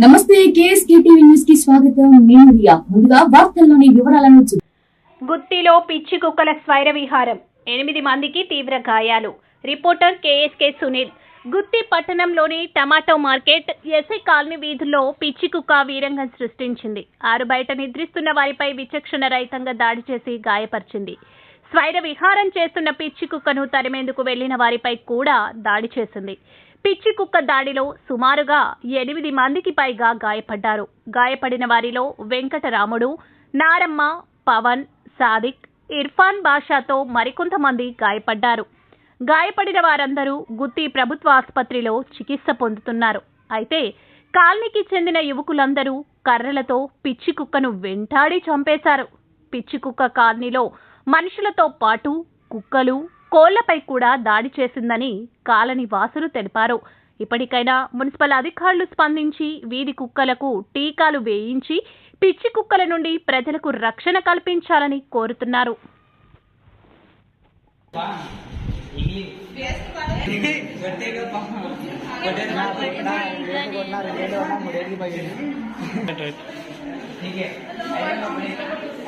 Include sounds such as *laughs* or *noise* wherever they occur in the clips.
నమస్తే KSK TV న్యూస్కి స్వాగతం. నేను రియా. ముందుగా వార్తల్లోని వివరాలను చూ- గుత్తిలో పిచ్చి కుక్కల స్వైర విహారం. ఎనిమిది మందికి తీవ్ర గాయాలు. Reporter KSK Sunil. గుత్తి పట్టణంలోని టమాటో మార్కెట్ ఎస్ఐ కాలనీ వీధుల్లో పిచ్చి కుక్క వీరంగం సృష్టించింది. ఆరు బయట నిద్రిస్తున్న వారిపై విచక్షణ రహితంగా దాడి చేసి గాయపరిచింది. స్వైర విహారం చేస్తున్న పిచ్చి కుక్కను తరిమేందుకు వెళ్ళిన వారిపై కూడా దాడి చేసింది. పిచ్చి కుక్క దాడిలో సుమారుగా ఎనిమిది మందికి పైగా గాయపడ్డారు. గాయపడిన వారిలో వెంకటరాముడు నారమ్మ పవన్ సాదిక్ ఇర్ఫాన్ బాషాతో మరికొంతమంది గాయపడ్డారు. గాయపడిన వారందరూ గుత్తి ప్రభుత్వ ఆసుపత్రిలో చికిత్స పొందుతున్నారు. అయితే కాలనీకి చెందిన యువకులందరూ కర్రలతో పిచ్చి కుక్కను వెంటాడి చంపేశారు. పిచ్చి కుక్క కాలనీలో మనుషులతో పాటు కుక్కలు కోళ్ళపై కూడా దాడి చేసిందని కాలనీ వాసులు తెలిపారు. ఇప్పటికైనా మున్సిపల్ అధికారులు స్పందించి వీధి కుక్కలకు టీకాలు వేయించి పిచ్చి కుక్కల నుండి ప్రజలకు రక్షణ కల్పించాలని కోరుతున్నారు. *laughs*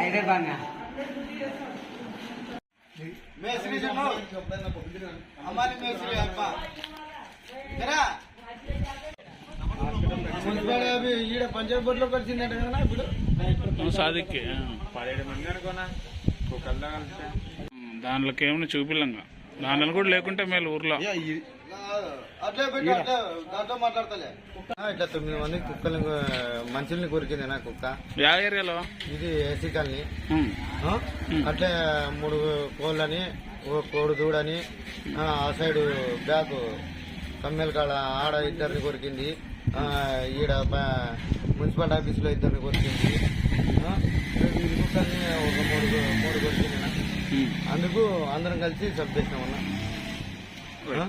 అయితే బాగా మేస్త్రి చెప్పు. అమ్మాయి మేస్త్రి అప్ప. జరా మున్సిపల్ అవి ఈడ పంచాయతీ బోర్డులో కలిసిందంట కదా ఇప్పుడు. నువ్వు సాదిక్కి పదిహేడు మంది అనుకోనా? కుక్కల్లో కలిస్తే దాంట్లోకి ఏమైనా చూపిల్లంగా. దాంట్లో కూడా లేకుంటే మేలు ఊర్లో అట్లే పెట్టి అట్లే దాంట్లో మాట్లాడతలే ఇట్లా తొమ్మిది మంది కుక్కలు మనుషుల్ని కొరికింది నా కుక్క. ఏరియాలో? ఇది ఏసీ కాలనీ? అట్లే మూడు కోళ్ళని ఓ కోడి దూడని ఆ ఆ సైడ్ బ్యాక్ కమ్మెల కాడ ఆడ ఇద్దరిని కొరికింది. ఆ, ఈడ మున్సిపల్ ఆఫీసులో ఇద్దరిని కొరికింది. కుక్కల్ని ఒక మూడు మూడు కొరికింది. అందుకు అందరం కలిసి చంపేసినామన్నా ఆ?